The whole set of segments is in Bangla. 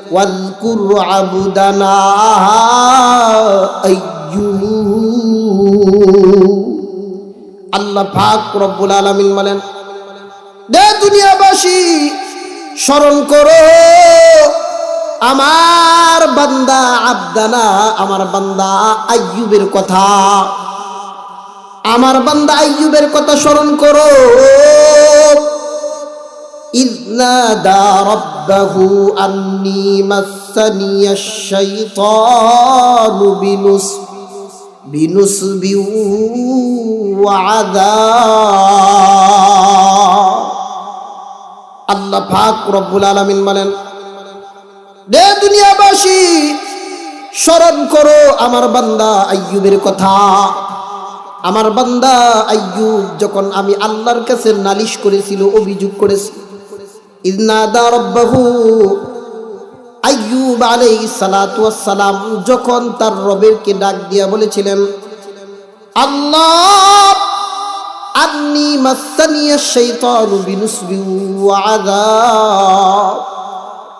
ওয়াজকুর আবুদানা আল্লাহ পাক রব্বুল আলামিন বলেন দে দুনিয়াবাসী স্মরণ করো আমার বান্দা আবদানা আমার বান্দা আইয়ুবের কথা আমার বান্দা আইয়ুবের কথা স্মরণ করো إذ نادى ربه أني مسني الشيطان بنصب بنصب وعذاب আল্লাহ পাক রব্বুল আলামিন বলেন রে দুনিয়াবাসী স্মরণ করো আমার বান্দা আইয়ুবের কথা আমার বান্দা আইয়ুব যখন আমি আল্লাহর কাছে নালিশ করেছিল অভিযোগ করেছি ইজনাদা রব্বাহু আইয়ুব সালাতু ওয়াসসালাম যখন তার রবেরকে ডাক দিয়া বলেছিলেন, আল্লাহ, আন্নি মাসানিয়া শাইতানু বিনুসবি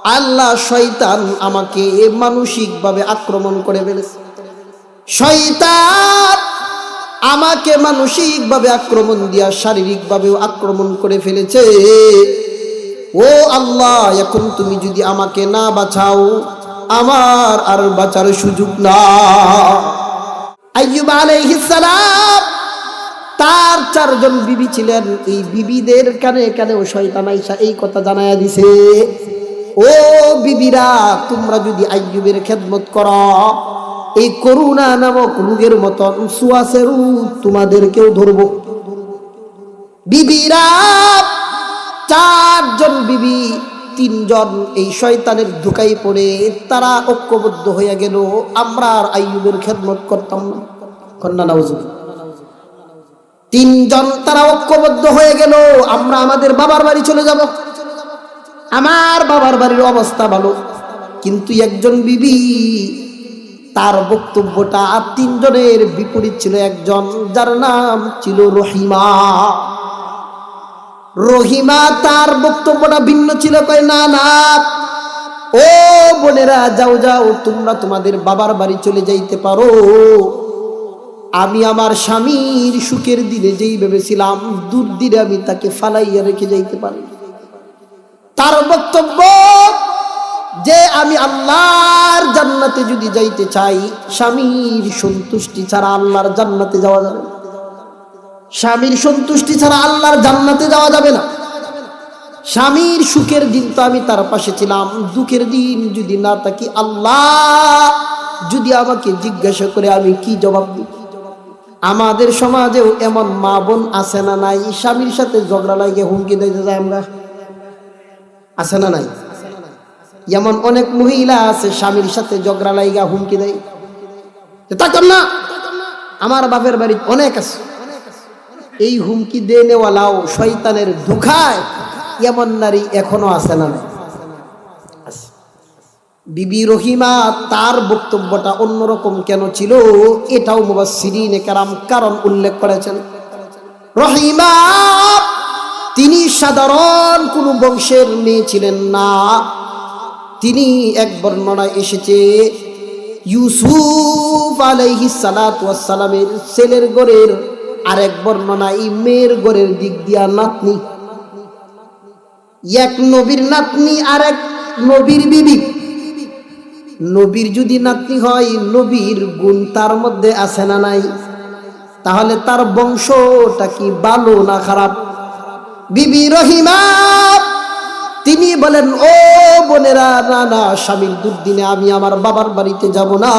আল্লাহ শয়তান আমাকে মানসিকভাবে আক্রমণ করে ফেলেছে। শয়তান আমাকে মানসিকভাবে আক্রমণ দিয়া শারীরিকভাবেও আক্রমণ করে ফেলেছে। ও আল্লাহ, এখন তুমি যদি আমাকে না বাঁচাও, আমার আর বাঁচার সুযোগ না। আইয়ুব আলাইহিস সালাম, তার চারজন বিবি ছিলেন। এই বিবিদের কানে কানে ও শয়তান আইসা এই কথা জানায়া দিছে, ও বিবিরা, তোমরা যদি আইয়ুবের খেদমত করো, এই করুণা নামক রোগের মতন সুয়াসের তোমাদেরকেও ধরবো। বিবিরা চারজন বিবি, তিনজন এই শয়তানের ধোকাই পড়ে, তারা ঐক্যবদ্ধ হয়ে গেল। আমরা আর আইয়ুবের খেদমত করতাম না। কন্যা তিনজন তারা ঐক্যবদ্ধ হয়ে গেল। আমরা আমাদের বাবার বাড়ি চলে যাব। আমার বাবার বাড়ির অবস্থা ভালো। কিন্তু একজন বিবি, তার বক্তব্যটা তিনজনের বিপরীত ছিল একজন, যার নাম ছিল রহিমা। রহিমা তার বক্তব্যটা ভিন্ন ছিল, কয়, না না, ও বোনেরা, যাও যাও, তোমরা তোমাদের বাবার বাড়ি চলে যাইতে পারো। আমি আমার স্বামীর সুখের দিনে যেই ভেবেছিলাম দূর দিনে আমি তাকে ফালাইয়া রেখে যাইতে পারি। তার বক্তব্য যে আমি আল্লাহর জান্নাতে যদি যাইতে চাই, স্বামীর সন্তুষ্টি ছাড়া আল্লাহর জান্নাতে যাওয়া যাবে না। স্বামীর সন্তুষ্টি ছাড়া আল্লাহর জান্নাতে যাওয়া যাবে না। স্বামীর সুখের দিন তো আমি তার পাশে ছিলাম। দুঃখের দিন যদি না থাকি আল্লাহ যদি আমাকে জিজ্ঞাসা করে আমি কি জবাব দিই? আমাদের সমাজেও এমন মা বোন আছে না নাই? স্বামীর সাথে ঝগড়া লাগে হুমকি দিতে যায় আমরা? আছে না নাই? এমন অনেক মহিলা আছে স্বামীর সাথে ঝগড়া লাইগা হুমকি দেয়। তা কর না? আমার বাপের বাড়ি অনেক আছে। এই হুমকি দিয়ে নেওয়ালাও শয়তানের দুখায় এমন নারী এখনও আছে না বিবি রহিমা তার বক্তব্যটা অন্যরকম কেন ছিল এটাও কারাম কারণ উল্লেখ করেছেন। রহিমা, তিনি সাধারণ কোন বংশের মেয়ে ছিলেন না। তিনি এক বর্ণনায় এসেছে, ইউসুফ আলাইহি সালামের ছেলের গড়ের আরেক বর্ণনায় মেয়ের গড়ের দিক দিয়া নাতনি। এক নবীর নাতনি আর এক নবীর বিবি। নবীর যদি নাতনি হয়, নবীর গুণ তার মধ্যে আছে না নাই? তাহলে তার বংশটা কি ভালো না খারাপ? বিবি রহিমা, তিনি বলেন, ও বোনেরা, না না, স্বামীর দুর্দিনে আমি আমার বাবার বাড়িতে যাব না।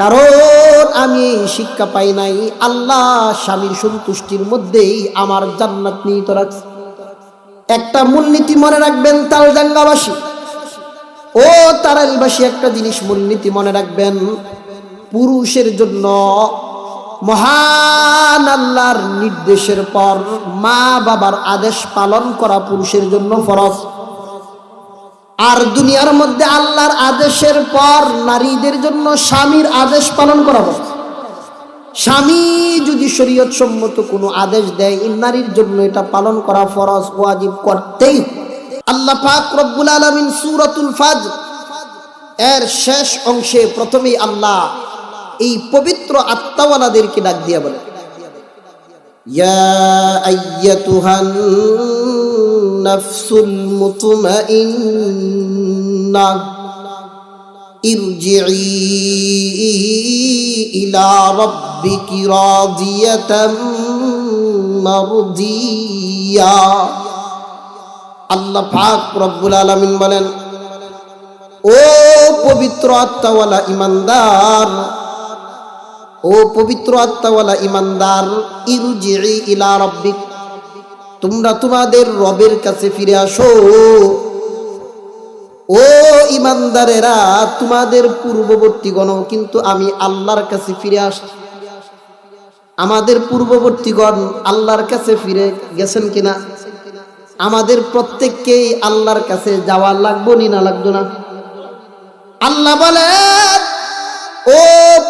কারণ আমি শিক্ষা পাই নাই, আল্লাহ স্বামীর সন্তুষ্টির মধ্যেই আমার জান্নাত নিহিত রাখছে। একটা মূলনীতি মনে রাখবেন তালজাঙ্গাবাসী। ও তারাইলবাসী, একটা জিনিস মূলনীতি মনে রাখবেন, পুরুষের জন্য মহান আল্লাহর নির্দেশের পর মা বাবার আদেশ পালন করা পুরুষের জন্য ফরজ। আর দুনিয়ার মধ্যে আল্লাহর আদেশের পর নারীদের জন্য স্বামীর আদেশ পালন করা ফরজ স্বামী যদি শরীয়ত সম্মত কোনো আদেশ দেয় নারীর জন্য এটা পালন করা ফরজ, ওয়াজিব করতেই আল্লাহ পাক রব্বুল আলামিন সূরাতুল ফাজ এর শেষ অংশে প্রথমেই আল্লাহ এই পবিত্র আত্মাওয়ালাদেরকে ডাক দিয়া বলে, ইয়া আইয়াতুহান নাফসুল মুতমাইন্না ارجعي إلى ربك راضية مرضية আল্লাহ পাক রব্বুল আলামিন বলেন ও পবিত্র আত্মাওয়ালা ইমানদার ও পবিত্র আত্মাওয়ালা ইমানদার ইরজি'i ইলা রব্বিক তোমরা তোমাদের রবের কাছে ফিরে আসো। ও ইমানদারেরা, তোমাদের পূর্ববর্তীগণ, কিন্তু আমি আল্লাহর কাছে ফিরে আসছি আমাদের পূর্ববর্তীগণ আল্লাহর কাছে ফিরে গেছেন কিনা? আমাদের প্রত্যেককেই আল্লাহর কাছে যাওয়া লাগবো নি না লাগতো না? আল্লাহ বলেন, ও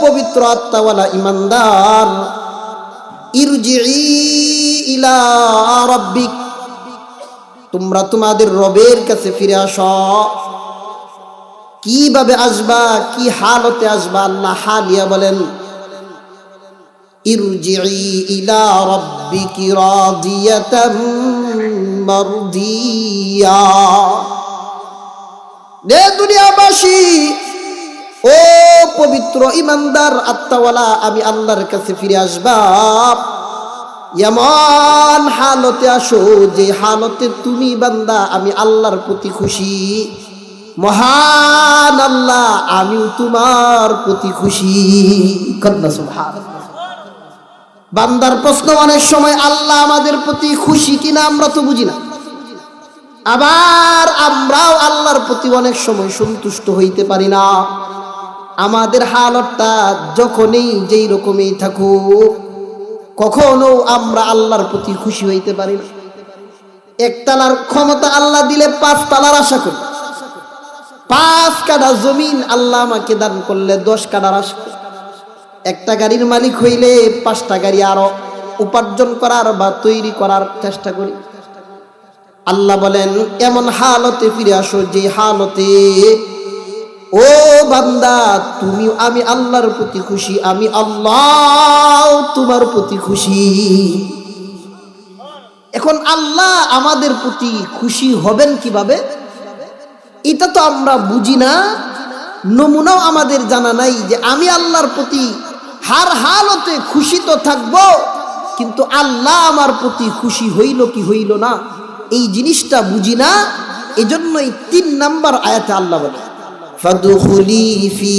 পবিত্র আত্মাওয়ালা ইমানদার ইরজি'i ইলা রাব্বিক তোমরা তোমাদের রবের কাছে ফিরে আসো। কীভাবে আসবা, কি হালতে আসবা, আল্লাহ হালিয়া বলেন ইরজি'i ইলা রাদিয়াতাম মারদিয়া। দুনিয়াবাসী, ও পবিত্র ইমানদার আত্মাওয়ালা, আমি আল্লাহর কাছে ফিরে আসবা। এমন হালতে আসো যে হালতে তুমি বান্দা, আমি আল্লাহর প্রতি খুশি। মহান আল্লাহ, আমিও তোমার প্রতি খুশি। বান্দার প্রশ্ন অনেক সময়, আল্লাহ আমাদের প্রতি খুশি কিনা আমরা তো বুঝি না। আবার আমরাও আল্লাহর প্রতি অনেক সময় সন্তুষ্ট হইতে পারি না। আমাদের হালতটা যখনই যেই রকমই থাকুক কখনো আমরা আল্লাহর প্রতি খুশি হইতে পারি না। একতলার ক্ষমতা আল্লাহ দিলে পাঁচ তালার আশা করি। পাঁচ কাটা জমিন আল্লাহ আমাকে দান করলে দশ কাটার আশা একটা গাড়ির মালিক হইলে পাঁচটা গাড়ি আরও উপার্জন করার বা তৈরি করার চেষ্টা করি। আল্লাহ বলেন, এমন হালতে ফিরে আসো যে হালতে ও বান্দা, তুমি, আমি আল্লাহর প্রতি খুশি, আমি আল্লাহ তোমার প্রতি খুশি। এখন আল্লাহ আমাদের প্রতি খুশি হবেন কীভাবে? এটা তো আমরা বুঝি না। নমুনাও আমাদের জানা নাই যে আমি আল্লাহর প্রতি হার হালতে খুশি তো থাকব, কিন্তু আল্লাহ আমার প্রতি খুশি হইল কি হইল না? এই জিনিসটা বুঝি না। এজন্যই তিন নাম্বার আয়াতে আল্লাহ বলে ফাদখুলি ফি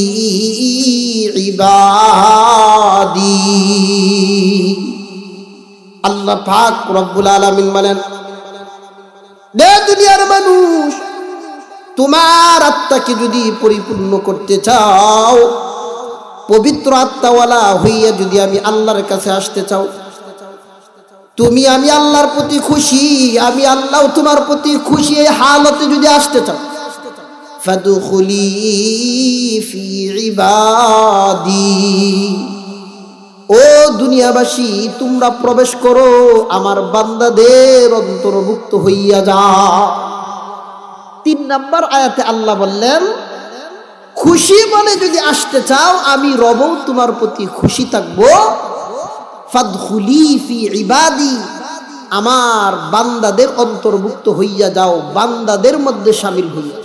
ইবাদি আল্লাহ পাক রব্বুল আলামিন বলেন দুনিয়ার মানুষ, তোমার আত্মাকে যদি পরিপূর্ণ করতে চাও, পবিত্র আত্মাওয়ালা হইয়া যদি আমি আল্লাহর কাছে আসতে চাও, তুমি আমি আল্লাহর প্রতি খুশি, আমি আল্লাহ তোমার প্রতি খুশি, এই হালতে যদি আসতে চাও ফাদখুলি ফি ইবাদি ও দুনিয়াবাসী, তোমরা প্রবেশ করো, আমার বান্দাদের অন্তর্ভুক্ত হইয়া যা তিন নাম্বার আয়াতে আল্লাহ বললেন, খুশি মনে যদি আসতে চাও, আমি রবও তোমার প্রতি খুশি থাকব। ফাদখুলি ফি ইবাদি, আমার বান্দাদের অন্তর্ভুক্ত হইয়া যাও, বান্দাদের মধ্যে সামিল হইয়া।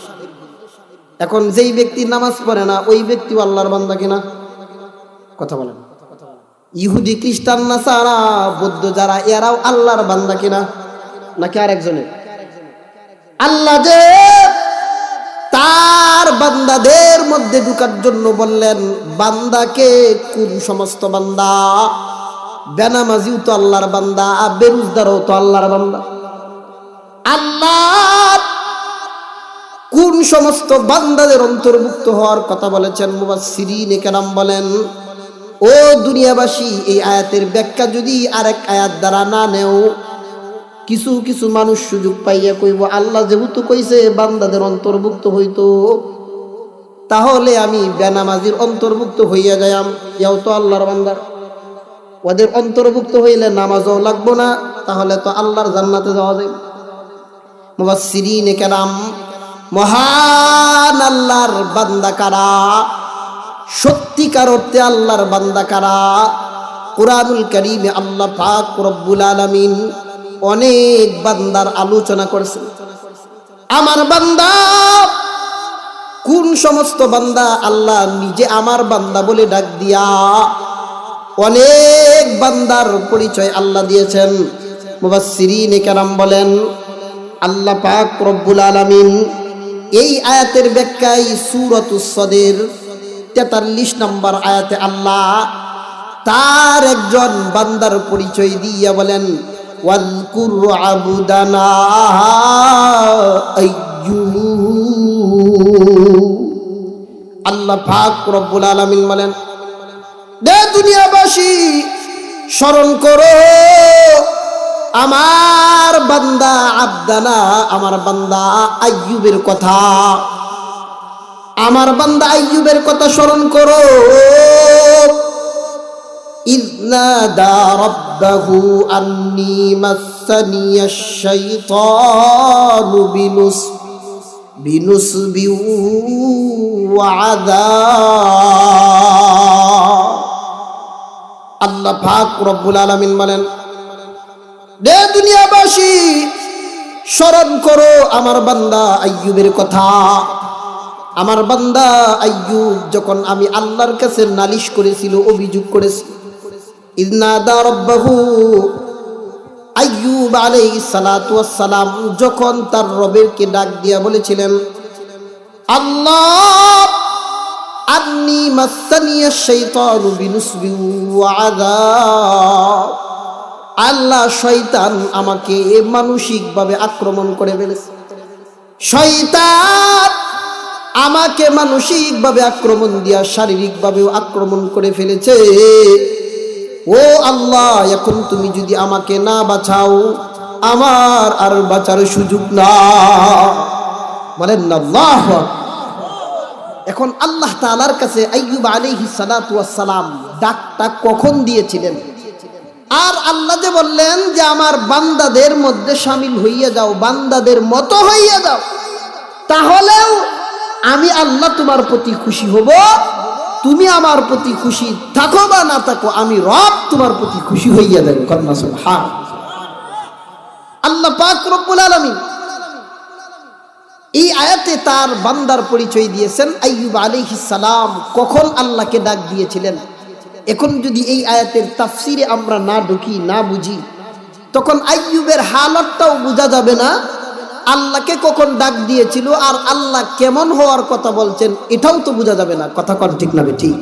এখন যেই ব্যক্তি নামাজ পড়ে না, ওই ব্যক্তি আল্লাহর বান্দা কিনা? কথা বলেন। ইহুদি, খ্রিস্টান না সারা বৌদ্ধ যারা, এরাও আল্লাহর বান্দা কিনা? নাকি আর একজনের আল্লাহ যে তার বান্দাদের মধ্যে ঢুকার জন্য বললেন, বান্দাকে কোন সমস্ত বান্দা? বেনামাজিও তো আল্লাহর বান্দা বেরুজদারও তো আল্লাহর বান্দা। আল্লাহ কোন সমস্ত বান্দাদের অন্তর্ভুক্ত হওয়ার কথা বলেছেন মুবাসসিরিন কেরাম বলেন, ও দুনিয়াবাসী, এই আয়াতের ব্যাখ্যা যদি আরেক আয়াত দ্বারা না নেও, কিছু কিছু মানুষ সুযোগ পাইয়া কইব, আল্লাহ যেহেতু কইছে বান্দাদের অন্তর্ভুক্ত হইতো, তাহলে আমি বেনামাজির অন্তর্ভুক্ত হইয়া যাইম ইয়াও তো আল্লাহর বান্দার। ওদের অন্তর্ভুক্ত হইলে নামাজও লাগবো না, তাহলে তো আল্লাহর জান্নাতে যাওয়া যায় মুবাসসিরিনে কেরাম মহান আল্লাহর বান্দা কারা? সত্যিকার অর্থে আল্লাহর বান্দা কারা? কোরআনুল করিমে আল্লাহ পাক রব্বুল আলামিন অনেক বান্দার আলোচনা করেছেন। আমার বান্দা, কোন সমস্ত বান্দা আল্লাহ নিজে আমার বান্দা বলে ডাক দিয়া অনেক বান্দার পরিচয় আল্লাহ দিয়েছেন। মুবাসসিরিন কেরাম বলেন, আল্লাহ পাক রব্বুল আলামিন এই আয়াতের ব্যাখ্যায় সূরাতুস সদের 43 নম্বর আয়াতে আল্লাহ তার একজন বান্দার পরিচয় দিয়া বলেন আল্লাহ পাক রব্বুল আলামিন বলেন দুনিয়াবাসী, স্মরণ করো আমার বান্দা আবদানা, আমার বান্দা আইয়ুবের কথা। আমার বান্দা আইয়ুবের কথা স্মরণ করো। বিনুস বিনুস আল্লাহ পাক রব্বুল আলামিন বলেন রে দুনিয়াবাসী, স্মরণ করো আমার বান্দা আইয়ুবের কথা। আমার বান্দা আইয়ুব যখন আমি আল্লাহর কাছে নালিশ করেছিল, অভিযোগ করেছিল ইজনাদা রব্বাহু। আইয়ুব সালাতু সালাম যখন তার রবেরকে ডাক দিয়া বলেছিলেন, আল্লাহ, আন্নি মাসানিয়া শাইতানু বিনুসবি আযাব। আল্লাহ শয়তান আমাকে মানসিকভাবে আক্রমণ করে ফেলেছে। শয়তান আমাকে মানসিকভাবে আক্রমণ দিয়া শারীরিকভাবেও আক্রমণ করে ফেলেছে। ও আল্লাহ, এখন তুমি যদি আমাকে না বাঁচাও, আমার আর বাঁচার সুযোগ না বলেন আল্লাহ এখন আল্লাহ তাআলার কাছে আইয়ুব ওয়াস সালাম ডাকটা কখন দিয়েছিলেন? আর আল্লাহ যে বললেন যে আমার বান্দাদের মধ্যে সামিল হইয়া যাও, বান্দাদের মতো হইয়া যাও। তাহলেও আমি আল্লাহ তোমার প্রতি খুশি হব, তুমি আমার প্রতি খুশি থাকো বা না থাকো, আমি রব তোমার প্রতি খুশি হইয়া দেব কন্যা হা আল্লাহ পাক রব্বুল আলামিন এই আয়াতে তার বান্দার পরিচয় দিয়েছেন, আইয়ুব আলাইহিস সালাম। কখন আল্লাহকে ডাক দিয়েছিলেন? এখন যদি এই আয়াতের তাফসিরে আমরা না ঢুকি, না বুঝি, তখন আইয়ুবের হালতটাও বোঝা যাবে না। আল্লাহকে কখন ডাক দিয়েছিল আর আল্লাহ কেমন হওয়ার কথা বলছেন, এটাও তো বোঝা যাবে না। কথা কন ঠিক না ঠিক